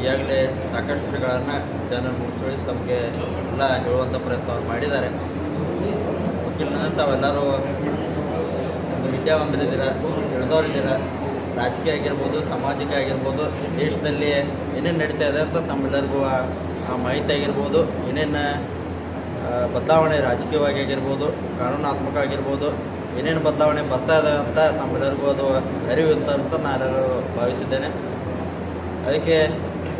ಈಗಾಗಲೇ ಸಾಕಷ್ಟು ವಿಷಯಗಳನ್ನು ಜನರು ಮುಗಿಸಿ ತಮಗೆ ಎಲ್ಲ ಹೇಳುವಂಥ ಪ್ರಯತ್ನವನ್ನು ಮಾಡಿದ್ದಾರೆ. ವಕೀಲನ ತಾವೆಲ್ಲರೂ ಒಂದು ವಿದ್ಯಾವಂತರಿದ್ದೀರ, ಹಿಡಿದವರಿದ್ದೀರ, ರಾಜಕೀಯ ಆಗಿರ್ಬೋದು, ಸಾಮಾಜಿಕ ಆಗಿರ್ಬೋದು, ದೇಶದಲ್ಲಿ ಏನೇನು ನಡೀತಾ ಇದೆ ಅಂತ ತಮ್ಮೆಲ್ಲರಿಗೂ ಆ ಮಾಹಿತಿ ಆಗಿರ್ಬೋದು, ಏನೇನು ಬದಲಾವಣೆ ರಾಜಕೀಯವಾಗಿ ಆಗಿರ್ಬೋದು, ಕಾನೂನಾತ್ಮಕ ಆಗಿರ್ಬೋದು, ಏನೇನು ಬದಲಾವಣೆ ಬರ್ತಾ ಇದೆ ಅಂತ ತಮ್ಮೆಲ್ಲರಿಗೂ ಅದು ಅರಿವು ಅಂತ ನಾನು ಭಾವಿಸಿದ್ದೇನೆ. ಅದಕ್ಕೆ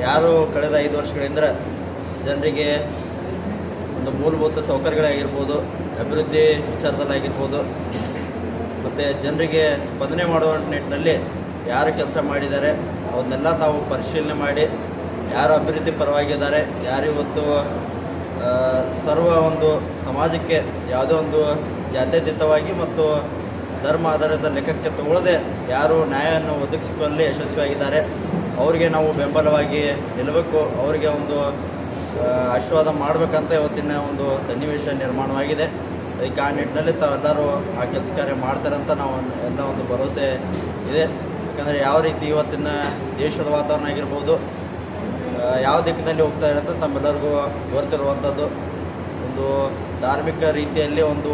ಯಾರು ಕಳೆದ ಐದು ವರ್ಷಗಳಿಂದ ಜನರಿಗೆ ಒಂದು ಮೂಲಭೂತ ಸೌಕರ್ಯಗಳಾಗಿರ್ಬೋದು, ಅಭಿವೃದ್ಧಿ ವಿಚಾರದಲ್ಲಾಗಿರ್ಬೋದು, ಮತ್ತು ಜನರಿಗೆ ಸ್ಪಂದನೆ ಮಾಡುವ ನಿಟ್ಟಿನಲ್ಲಿ ಯಾರು ಕೆಲಸ ಮಾಡಿದ್ದಾರೆ, ಅವನ್ನೆಲ್ಲ ತಾವು ಪರಿಶೀಲನೆ ಮಾಡಿ, ಯಾರು ಅಭಿವೃದ್ಧಿ ಪರವಾಗಿದ್ದಾರೆ ಯಾರು ಇವತ್ತು ಸರ್ವ ಒಂದು ಸಮಾಜಕ್ಕೆ ಯಾವುದೋ ಒಂದು ಜಾತ್ಯತೀತವಾಗಿ ಮತ್ತು ಧರ್ಮ ಆಧಾರದ ಲೆಕ್ಕಕ್ಕೆ ತಗೊಳ್ಳದೆ ಯಾರು ನ್ಯಾಯವನ್ನು ಒದಗಿಸಿಕೊಳ್ಳಲು ಯಶಸ್ವಿಯಾಗಿದ್ದಾರೆ ಅವರಿಗೆ ನಾವು ಬೆಂಬಲವಾಗಿ ನಿಲ್ಲಬೇಕು, ಅವರಿಗೆ ಒಂದು ಆಶೀರ್ವಾದ ಮಾಡಬೇಕಂತ ಇವತ್ತಿನ ಒಂದು ಸನ್ನಿವೇಶ ನಿರ್ಮಾಣವಾಗಿದೆ. ಅದಕ್ಕೆ ಆ ನಿಟ್ಟಿನಲ್ಲಿ ತಾವೆಲ್ಲರೂ ಆ ಕೆಲಸ ಕಾರ್ಯ ಮಾಡ್ತಾರಂತ ನಾವು ಎಲ್ಲ ಒಂದು ಭರವಸೆ ಇದೆ. ಯಾಕಂದರೆ ಯಾವ ರೀತಿ ಇವತ್ತಿನ ದೇಶದ ವಾತಾವರಣ ಆಗಿರ್ಬೋದು ಯಾವ ದಿಕ್ಕಿನಲ್ಲಿ ಹೋಗ್ತಾ ಇರೋದು ಅಂತ ತಮ್ಮೆಲ್ಲರಿಗೂ ಗೊತ್ತಿರುವಂಥದ್ದು. ಒಂದು ಧಾರ್ಮಿಕ ರೀತಿಯಲ್ಲಿ ಒಂದು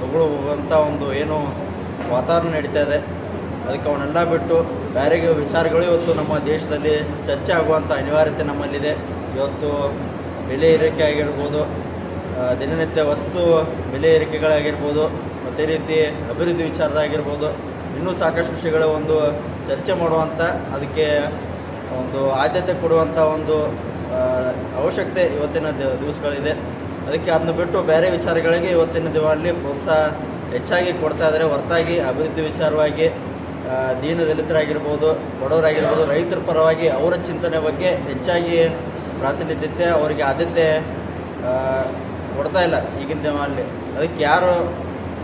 ತಗೊಳ್ಳುವಂಥ ಒಂದು ಏನು ವಾತಾವರಣ ನಡೀತಾ ಇದೆ. ಅದಕ್ಕೆ ಅವನ್ನೆಲ್ಲ ಬಿಟ್ಟು ಬೇರೆ ವಿಚಾರಗಳು ಇವತ್ತು ನಮ್ಮ ದೇಶದಲ್ಲಿ ಚರ್ಚೆ ಆಗುವಂಥ ಅನಿವಾರ್ಯತೆ ನಮ್ಮಲ್ಲಿದೆ. ಇವತ್ತು ಬೆಲೆ ಏರಿಕೆ ಆಗಿರ್ಬೋದು ದಿನನಿತ್ಯ ವಸ್ತು ಬೆಲೆ ಏರಿಕೆಗಳಾಗಿರ್ಬೋದು, ಮತ್ತು ರೀತಿ ಅಭಿವೃದ್ಧಿ ವಿಚಾರದಾಗಿರ್ಬೋದು ಇನ್ನೂ ಸಾಕಷ್ಟು ವಿಷಯಗಳ ಒಂದು ಚರ್ಚೆ ಮಾಡುವಂಥ, ಅದಕ್ಕೆ ಒಂದು ಆದ್ಯತೆ ಕೊಡುವಂಥ ಒಂದು ಅವಶ್ಯಕತೆ ಇವತ್ತಿನ ದಿವಸಗಳಿದೆ. ಅದಕ್ಕೆ ಅದನ್ನು ಬಿಟ್ಟು ಬೇರೆ ವಿಚಾರಗಳಿಗೆ ಇವತ್ತಿನ ದಿನದಲ್ಲಿ ಪ್ರೋತ್ಸಾಹ ಹೆಚ್ಚಾಗಿ ಕೊಡ್ತಾ ಇದ್ದಾರೆ. ಹೊರತಾಗಿ ಅಭಿವೃದ್ಧಿ ವಿಚಾರವಾಗಿ ದೀನ ದಲಿತರಾಗಿರ್ಬೋದು, ಬಡವರಾಗಿರ್ಬೋದು, ರೈತರ ಪರವಾಗಿ ಅವರ ಚಿಂತನೆ ಬಗ್ಗೆ ಹೆಚ್ಚಾಗಿ ಪ್ರಾತಿನಿಧ್ಯತೆ ಅವರಿಗೆ ಆದ್ಯತೆ ಕೊಡ್ತಾ ಇಲ್ಲ ಈಗಿನ ದಿನದಲ್ಲಿ ಅದಕ್ಕೆ ಯಾರು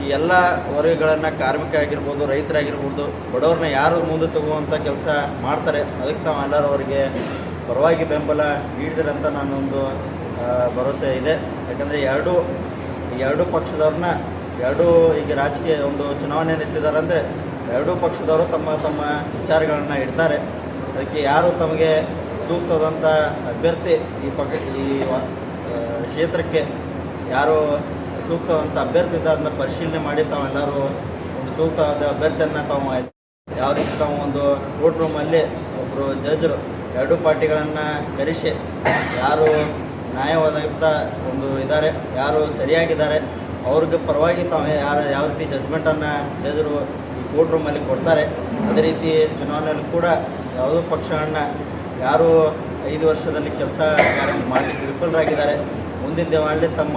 ಈ ಎಲ್ಲ ವರ್ಗಗಳನ್ನು ಕಾರ್ಮಿಕ ಆಗಿರ್ಬೋದು, ರೈತರಾಗಿರ್ಬೋದು, ಬಡವ್ರನ್ನ ಯಾರು ಮುಂದೆ ತಗೋವಂಥ ಕೆಲಸ ಮಾಡ್ತಾರೆ, ಅದಕ್ಕೆ ನಾವೆಲ್ಲರೂ ಅವರಿಗೆ ಪರವಾಗಿ ಬೆಂಬಲ ನೀಡಿದ್ರೆ ಅಂತ ನಾನೊಂದು ಭರವಸೆ ಇದೆ. ಯಾಕಂದರೆ ಎರಡೂ ಎರಡೂ ಪಕ್ಷದವ್ರನ್ನ ಎರಡೂ ಈಗ ರಾಜಕೀಯ ಒಂದು ಚುನಾವಣೆ ನಿಂತಿದ್ದಾರೆ ಅಂದರೆ ಎರಡೂ ಪಕ್ಷದವರು ತಮ್ಮ ತಮ್ಮ ವಿಚಾರಗಳನ್ನು ಇಡ್ತಾರೆ. ಅದಕ್ಕೆ ಯಾರು ತಮಗೆ ಸೂಕ್ತವಾದಂಥ ಅಭ್ಯರ್ಥಿ ಈ ಪಕ್ಷ ಈ ಕ್ಷೇತ್ರಕ್ಕೆ ಯಾರು ಸೂಕ್ತವಾದಂಥ ಅಭ್ಯರ್ಥಿ ಇದ್ದಾರನ್ನ ಪರಿಶೀಲನೆ ಮಾಡಿ ತಾವೆಲ್ಲರೂ ಒಂದು ಸೂಕ್ತವಾದ ಅಭ್ಯರ್ಥಿಯನ್ನು ತಾವು ಯಾವ ರೀತಿ ತಾವು ಒಂದು ಕೋರ್ಟ್ ರೂಮಲ್ಲಿ ಒಬ್ಬರು ಜಜ್ರು ಎರಡೂ ಪಾರ್ಟಿಗಳನ್ನು ಕರೆಸಿ ಯಾರು ನ್ಯಾಯವಾದಂಥ ಒಂದು ಇದ್ದಾರೆ, ಯಾರು ಸರಿಯಾಗಿದ್ದಾರೆ ಅವ್ರಿಗೆ ಪರವಾಗಿ ತಾವು ಯಾರು ಯಾವ ರೀತಿ ಜಜ್ಮೆಂಟನ್ನು ಎದುರು ಈ ಕೋರ್ಟ್ ರೂಮಲ್ಲಿ ಕೊಡ್ತಾರೆ. ಅದೇ ರೀತಿ ಚುನಾವಣೆಯಲ್ಲಿ ಕೂಡ ಯಾವುದೋ ಪಕ್ಷಗಳನ್ನ ಯಾರು ಐದು ವರ್ಷದಲ್ಲಿ ಕೆಲಸ ಮಾಡಲಿಕ್ಕೆ ವಿಫಲರಾಗಿದ್ದಾರೆ. ಮುಂದಿನ ದಿನಗಳಲ್ಲಿ ತಮ್ಮ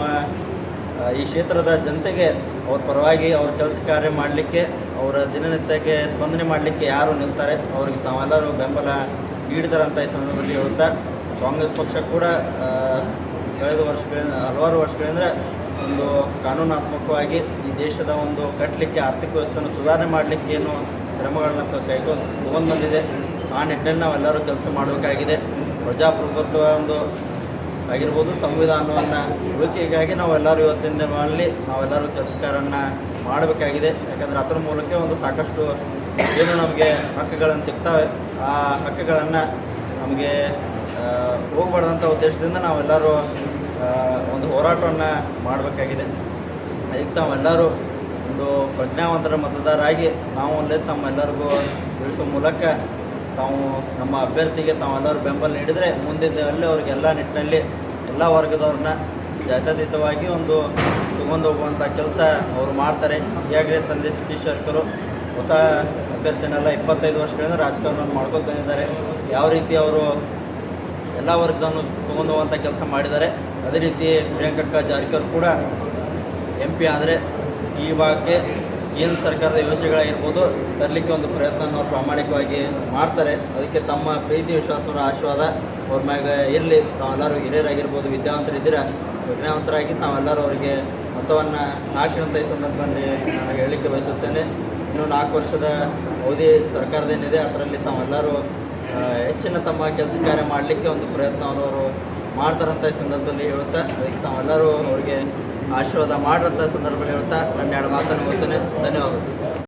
ಈ ಕ್ಷೇತ್ರದ ಜನತೆಗೆ ಅವ್ರ ಪರವಾಗಿ ಅವ್ರ ಕೆಲಸ ಕಾರ್ಯ ಮಾಡಲಿಕ್ಕೆ, ಅವರ ದಿನನಿತ್ಯಕ್ಕೆ ಸ್ಪಂದನೆ ಮಾಡಲಿಕ್ಕೆ ಯಾರು ನಿಲ್ತಾರೆ? ಅವ್ರಿಗೆ ತಾವೆಲ್ಲರೂ ಬೆಂಬಲ ನೀಡಿದಾರಂತ ಈ ಸಂದರ್ಭದಲ್ಲಿ ಹೇಳುತ್ತಾ, ಕಾಂಗ್ರೆಸ್ ಪಕ್ಷ ಕೂಡ ಕಳೆದ ವರ್ಷಗಳಿಂದ, ಹಲವಾರು ವರ್ಷಗಳಿಂದ ಒಂದು ಕಾನೂನಾತ್ಮಕವಾಗಿ ಈ ದೇಶದ ಒಂದು ಕಟ್ಟಲಿಕ್ಕೆ, ಆರ್ಥಿಕ ವ್ಯವಸ್ಥೆಯನ್ನು ಸುಧಾರಣೆ ಮಾಡಲಿಕ್ಕೆ ಏನು ಕ್ರಮಗಳನ್ನ ಕೈಗೊಂಡು ಒಂದು ಬಂದಿದೆ ಆ ನಿಟ್ಟಿನಲ್ಲಿ ನಾವೆಲ್ಲರೂ ಕೆಲಸ ಮಾಡಬೇಕಾಗಿದೆ. ಪ್ರಜಾಪ್ರಭುತ್ವ ಒಂದು ಆಗಿರ್ಬೋದು ಸಂವಿಧಾನವನ್ನು ಉಳಿಕೆಗಾಗಿ ನಾವೆಲ್ಲರೂ ಇವತ್ತಿನ ಮಾಡಲಿ ನಾವೆಲ್ಲರೂ ಕೆಲಸಕಾರನ್ನು ಮಾಡಬೇಕಾಗಿದೆ. ಯಾಕಂದರೆ ಅದರ ಮೂಲಕ ಒಂದು ಸಾಕಷ್ಟು ಏನು ನಮಗೆ ಹಕ್ಕುಗಳನ್ನು ಸಿಗ್ತವೆ. ಆ ಹಕ್ಕುಗಳನ್ನು ನಮಗೆ ಹೋಗಬಾರ್ದಂಥ ಉದ್ದೇಶದಿಂದ ನಾವೆಲ್ಲರೂ ಒಂದು ಹೋರಾಟವನ್ನು ಮಾಡಬೇಕಾಗಿದೆ. ಅದಕ್ಕೆ ತಾವೆಲ್ಲರೂ ಒಂದು ಪ್ರಜ್ಞಾವಂತರ ಮತದಾರರಾಗಿ ನಾವು ಒಂದೇ ತಮ್ಮೆಲ್ಲರಿಗೂ ತಿಳಿಸೋ ಮೂಲಕ ತಾವು ನಮ್ಮ ಅಭ್ಯರ್ಥಿಗೆ ತಾವೆಲ್ಲರೂ ಬೆಂಬಲ ನೀಡಿದರೆ ಮುಂದಿನ ಅಲ್ಲಿ ಅವ್ರಿಗೆ ಎಲ್ಲ ನಿಟ್ಟಿನಲ್ಲಿ ಎಲ್ಲ ವರ್ಗದವ್ರನ್ನ ಜಾತ್ಯತೀತವಾಗಿ ಒಂದು ತಗೊಂಡು ಹೋಗುವಂಥ ಕೆಲಸ ಅವರು ಮಾಡ್ತಾರೆ. ಈಗಾಗಲೇ ತಂದೆ ಸತೀಶ್ ಶರ್ಕರು ಹೊಸ ಅಭ್ಯರ್ಥಿನೆಲ್ಲ ಇಪ್ಪತ್ತೈದು ವರ್ಷಗಳಿಂದ ರಾಜಕಾರಣವನ್ನು ಮಾಡ್ಕೊಂಡು ಬಂದಿದ್ದಾರೆ ಯಾವ ರೀತಿ ಅವರು ಎಲ್ಲ ವರ್ಗದನ್ನು ತೊಗೊಂಡು ಹೋಗುವಂಥ ಕೆಲಸ ಮಾಡಿದ್ದಾರೆ. ಅದೇ ರೀತಿ ಪ್ರಿಯಾಂಕಕ್ಕ ಜಾರ್ಕರ್ ಕೂಡ ಎಂ ಪಿ ಆದರೆ ಈ ಭಾಗಕ್ಕೆ ಏನು ಸರ್ಕಾರದ ಯೋಜನೆಗಳಾಗಿರ್ಬೋದು, ತರಲಿಕ್ಕೆ ಒಂದು ಪ್ರಯತ್ನ ಅವ್ರು ಪ್ರಾಮಾಣಿಕವಾಗಿ ಮಾಡ್ತಾರೆ. ಅದಕ್ಕೆ ತಮ್ಮ ಪ್ರೀತಿ ವಿಶ್ವಾಸದ ಆಶೀರ್ವಾದ ಅವ್ರ ಮ್ಯಾಗ ಇರಲಿ. ತಾವೆಲ್ಲರೂ ಹಿರಿಯರಾಗಿರ್ಬೋದು ವಿದ್ಯಾವಂತರಿದ್ದೀರ ವಿಜ್ಞಾವಂತರಾಗಿ ತಾವೆಲ್ಲರೂ ಅವರಿಗೆ ಮತವನ್ನು ಹಾಕಿದಂಥ ಈ ಸಂದರ್ಭದಲ್ಲಿ ನಾನು ಹೇಳಲಿಕ್ಕೆ ಬಯಸುತ್ತೇನೆ. ಇನ್ನು ನಾಲ್ಕು ವರ್ಷದ ಅವಧಿ ಸರ್ಕಾರದೇನಿದೆ ಅದರಲ್ಲಿ ತಾವೆಲ್ಲರೂ ಹೆಚ್ಚಿನ ತಮ್ಮ ಕೆಲಸ ಕಾರ್ಯ ಮಾಡಲಿಕ್ಕೆ ಒಂದು ಪ್ರಯತ್ನವನ್ನು ಅವರು ಮಾಡ್ತಾರಂತ ಸಂದರ್ಭದಲ್ಲಿ ಹೇಳುತ್ತಾ, ಅದಕ್ಕೆ ತಾವೆಲ್ಲರೂ ಅವರಿಗೆ ಆಶೀರ್ವಾದ ಮಾಡಿರಂಥ ಸಂದರ್ಭದಲ್ಲಿ ಹೇಳ್ತಾ ನನ್ನ ಎರಡು ಮಾತನ್ನು ಮುಗಿಸ್ತೇನೆ. ಧನ್ಯವಾದಗಳು.